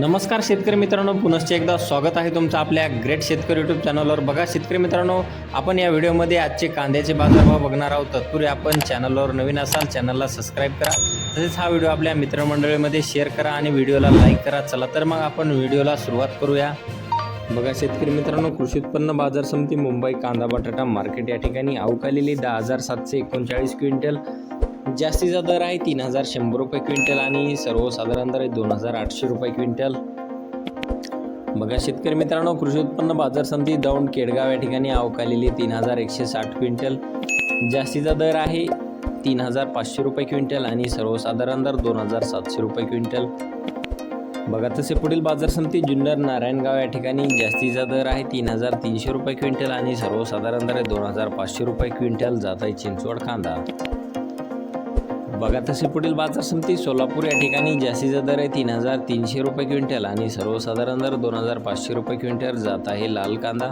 नमस्कार शेतकरी मित्रांनो पुनश्च एकदा स्वागत आहे तुमचं आपल्या ग्रेट शेतकरी यूट्यूब चॅनलवर बघा शेतकरी मित्रांनो आपण या व्हिडिओमध्ये आजचे कांद्याचे बाजारभाव बघणार आहोत. तत्पूर्वी आपण चॅनलवर नवीन असाल चॅनलला सबस्क्राईब करा. तसेच हा व्हिडिओ आपल्या मित्रमंडळीमध्ये शेअर करा आणि व्हिडिओला लाईक करा. चला तर मग आपण व्हिडिओला सुरुवात करूया. बघा शेतकरी मित्रांनो कृषी उत्पन्न बाजार समिती मुंबई कांदा बटाटा मार्केट या ठिकाणी अवकालेली दहा हजार सातशे एकोणचाळीस क्विंटल जास्तीचा दर आहे तीन हजार शंभर रुपये क्विंटल आणि सर्वसाधारण दर आहे दोन हजार आठशे रुपये क्विंटल. बघा शेतकरी मित्रांनो कृषी उत्पन्न बाजार समिती दौंड केडगाव या ठिकाणी अवकालेली तीन हजार एकशे साठ क्विंटल. जास्तीचा दर आहे तीन हजार पाचशे रुपये क्विंटल आणि सर्वसाधारण दर दोन हजार सातशे रुपये क्विंटल. बघा तसे पुढील बाजार समिती जुन्नर नारायणगाव या ठिकाणी जास्तीचा दर आहे तीन हजार तीनशे रुपये क्विंटल आणि सर्वसाधारण दर आहे दोन हजार पाचशे रुपये क्विंटल जात आहे चिंचवड कांदा बघा तसे पुढील बाजार समिती सोलापूर या ठिकाणी जास्तीचा दर आहे तीन हजार तीनशे रुपये क्विंटल आणि सर्वसाधारण दर दोन हजार पाचशे रुपये क्विंटल जात आहे लाल कांदा.